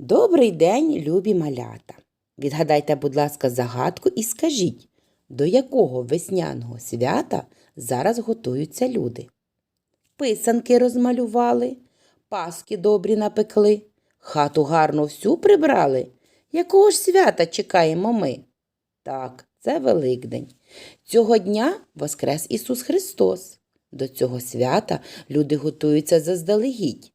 Добрий день, любі малята. Відгадайте, будь ласка, загадку і скажіть, до якого весняного свята зараз готуються люди? Писанки розмалювали, паски добрі напекли, хату гарно всю прибрали. Якого ж свята чекаємо ми? Так, це Великдень. Цього дня воскрес Ісус Христос. До цього свята люди готуються заздалегідь.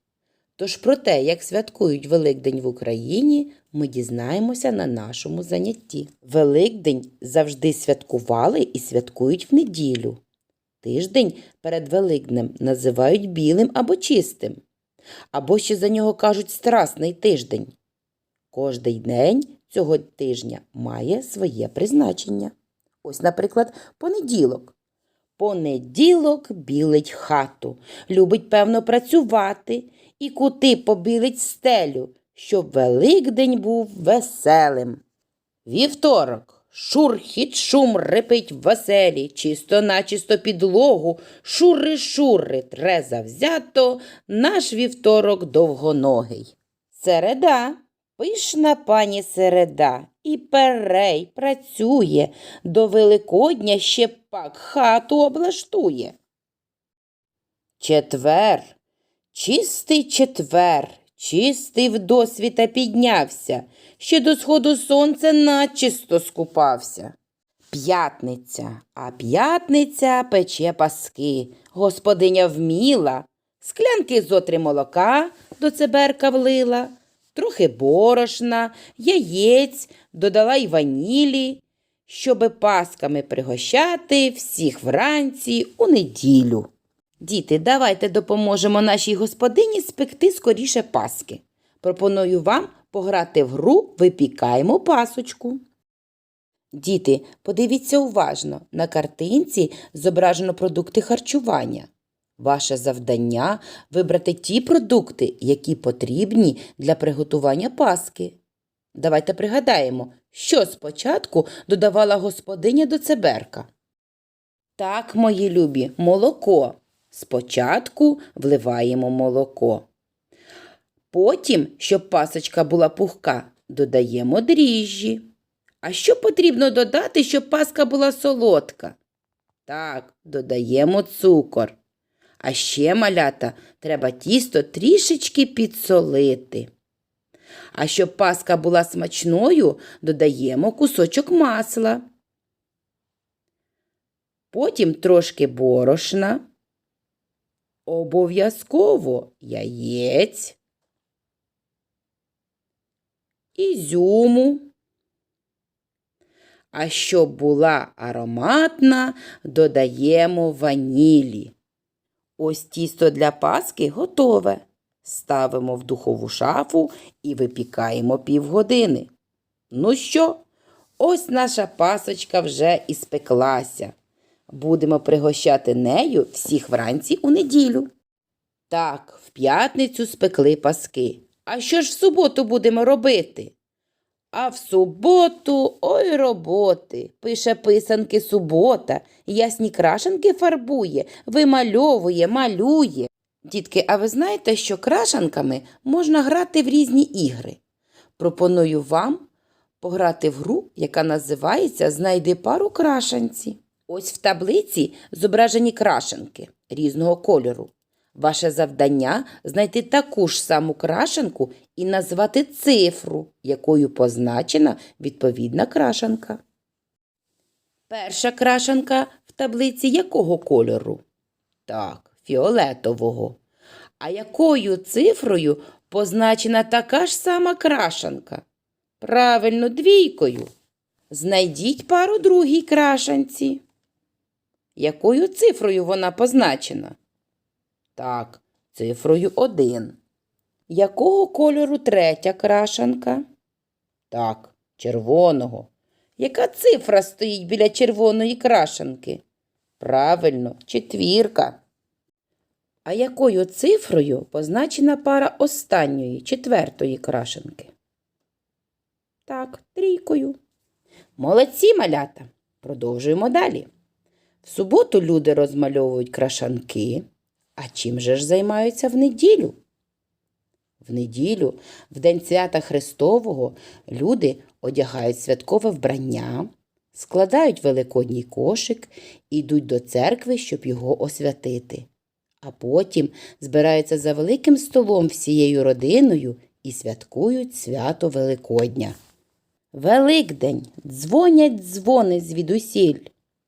Тож про те, як святкують Великдень в Україні, ми дізнаємося на нашому занятті. Великдень завжди святкували і святкують в неділю. Тиждень перед Великднем називають білим або чистим, або ще за нього кажуть страсний тиждень. Кожний день цього тижня має своє призначення. Ось, наприклад, понеділок. Понеділок білить хату, любить, певно, працювати і кути побілить стелю, щоб Великдень був веселим. Вівторок. Шурхіт шум рипить веселі, чисто начисто підлогу, шури-шури, тре завзято, наш вівторок довгоногий. Середа. Пишна пані середа, і перей працює, до Великодня ще пак хату облаштує. Четвер. Чистий четвер, чистий вдосвіта піднявся, ще до сходу сонця начисто скупався. П'ятниця, а п'ятниця пече паски, господиня вміла, склянки зотри молока до цеберка влила, трохи борошна, яєць, додала й ванілі, щоби пасками пригощати всіх вранці у неділю. Діти, давайте допоможемо нашій господині спекти скоріше паски. Пропоную вам пограти в гру Випікаємо пасочку. Діти, подивіться уважно. На картинці зображено продукти харчування. Ваше завдання вибрати ті продукти, які потрібні для приготування паски. Давайте пригадаємо, що спочатку додавала господиня до цеберка. Так, мої любі, молоко. Спочатку вливаємо молоко. Потім, щоб пасочка була пухка, додаємо дріжджі. А що потрібно додати, щоб паска була солодка? Так, додаємо цукор. А ще, малята, треба тісто трішечки підсолити. А щоб паска була смачною, додаємо кусочок масла. Потім трошки борошна. Обов'язково яєць, ізюму. А щоб була ароматна, додаємо ванілі. Ось тісто для паски готове. Ставимо в духову шафу і випікаємо півгодини. Ну що, ось наша пасочка вже і спеклася. Будемо пригощати нею всіх вранці у неділю. Так, в п'ятницю спекли паски. А що ж в суботу будемо робити? А в суботу ой роботи. Пише писанки субота, ясні крашенки фарбує, вимальовує, малює. Дітки, а ви знаєте, що крашанками можна грати в різні ігри? Пропоную вам пограти в гру, яка називається Знайди пару крашанці. Ось в таблиці зображені крашенки різного кольору. Ваше завдання знайти таку ж саму крашенку і назвати цифру, якою позначена відповідна крашенка. Перша крашенка в таблиці якого кольору? Так, фіолетового. А якою цифрою позначена така ж сама крашенка? Правильно, двійкою. Знайдіть пару другій крашанці. Якою цифрою вона позначена? Так, цифрою 1. Якого кольору третя крашанка? Так, червоного. Яка цифра стоїть біля червоної крашанки? Правильно, четвірка. А якою цифрою позначена пара останньої четвертої крашенки? Так, трійкою. Молодці малята. Продовжуємо далі. В суботу люди розмальовують крашанки. А чим же ж займаються в неділю? В неділю, в день свята Христового, люди одягають святкове вбрання, складають великодній кошик і йдуть до церкви, щоб його освятити. А потім збираються за великим столом всією родиною і святкують свято Великодня. Великдень, дзвонять дзвони звідусіль.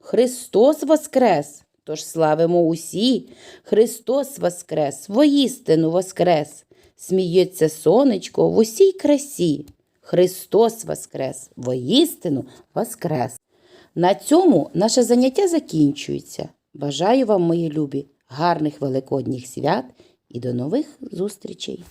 Христос воскрес! Тож славимо усі. Христос воскрес, воістину воскрес. Сміється сонечко в усій красі. Христос воскрес, воістину воскрес. На цьому наше заняття закінчується. Бажаю вам, мої любі, гарних великодніх свят і до нових зустрічей!